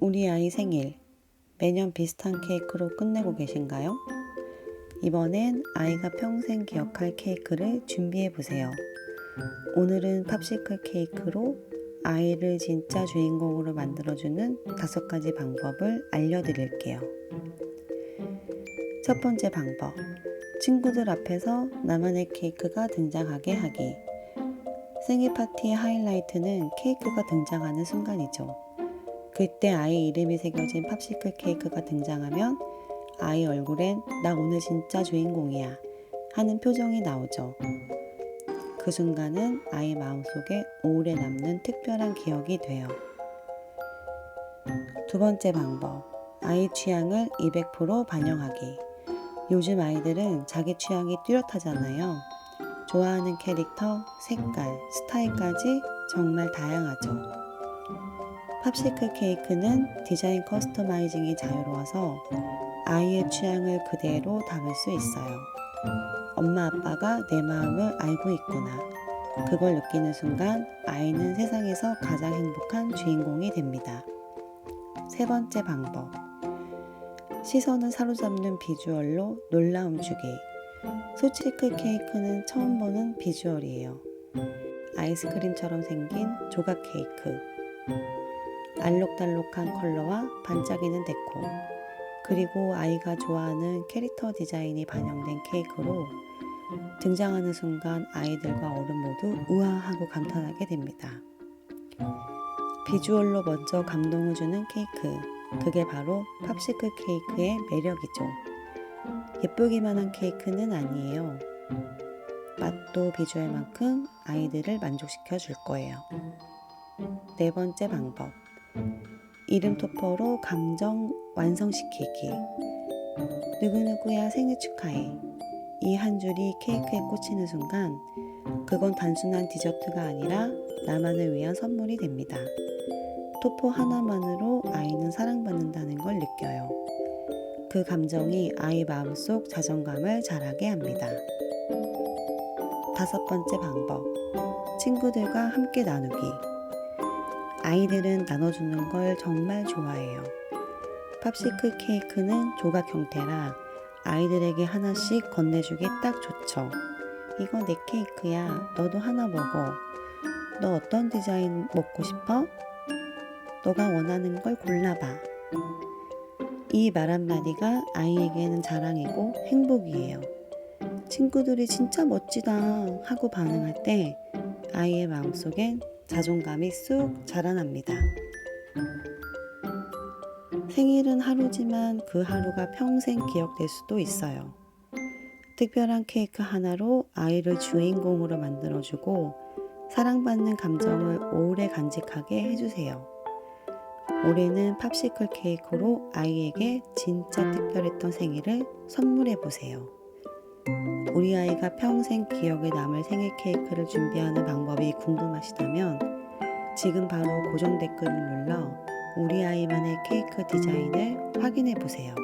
우리 아이 생일 매년 비슷한 케이크로 끝내고 계신가요? 이번엔 아이가 평생 기억할 케이크를 준비해 보세요. 오늘은 팝시클 케이크로 아이를 진짜 주인공으로 만들어주는 다섯 가지 방법을 알려드릴게요. 첫 번째 방법. 친구들 앞에서 나만의 케이크가 등장하게 하기. 생일 파티의 하이라이트는 케이크가 등장하는 순간이죠. 그때 아이 이름이 새겨진 팝시클 케이크가 등장하면 아이 얼굴엔 나 오늘 진짜 주인공이야 하는 표정이 나오죠. 그 순간은 아이 마음속에 오래 남는 특별한 기억이 돼요. 두 번째 방법. 아이 취향을 200% 반영하기. 요즘 아이들은 자기 취향이 뚜렷하잖아요. 좋아하는 캐릭터, 색깔, 스타일까지 정말 다양하죠. 팝시클 케이크는 디자인 커스터마이징이 자유로워서 아이의 취향을 그대로 담을 수 있어요. 엄마 아빠가 내 마음을 알고 있구나. 그걸 느끼는 순간 아이는 세상에서 가장 행복한 주인공이 됩니다. 세 번째 방법. 시선을 사로잡는 비주얼로 놀라움 주기. 소치클 케이크는 처음 보는 비주얼이에요. 아이스크림처럼 생긴 조각 케이크. 알록달록한 컬러와 반짝이는 데코. 그리고 아이가 좋아하는 캐릭터 디자인이 반영된 케이크로 등장하는 순간 아이들과 어른 모두 우아 하고 감탄하게 됩니다. 비주얼로 먼저 감동을 주는 케이크. 그게 바로 팝시클 케이크의 매력이죠. 예쁘기만 한 케이크는 아니에요. 맛도 비주얼만큼 아이들을 만족시켜 줄 거예요. 네 번째 방법. 이름 토퍼로 감정 완성시키기. 누구누구야 생일 축하해. 이 한 줄이 케이크에 꽂히는 순간, 그건 단순한 디저트가 아니라 나만을 위한 선물이 됩니다. 토퍼 하나만으로 아이는 사랑받는다는 걸 느껴요. 그 감정이 아이 마음속 자존감을 자라게 합니다. 다섯 번째 방법. 친구들과 함께 나누기. 아이들은 나눠주는 걸 정말 좋아해요. 팝시클 케이크는 조각 형태라 아이들에게 하나씩 건네주기 딱 좋죠. 이거 내 케이크야. 너도 하나 먹어. 너 어떤 디자인 먹고 싶어? 너가 원하는 걸 골라봐. 이 말 한마디가 아이에게는 자랑이고 행복이에요. 친구들이 진짜 멋지다 하고 반응할 때 아이의 마음속엔 자존감이 쑥 자라납니다. 생일은 하루지만 그 하루가 평생 기억될 수도 있어요. 특별한 케이크 하나로 아이를 주인공으로 만들어주고 사랑받는 감정을 오래 간직하게 해주세요. 올해는 팝시클 케이크로 아이에게 진짜 특별했던 생일을 선물해 보세요. 우리 아이가 평생 기억에 남을 생일 케이크를 준비하는 방법이 궁금하시다면 지금 바로 고정 댓글을 눌러 우리 아이만의 케이크 디자인을 확인해 보세요.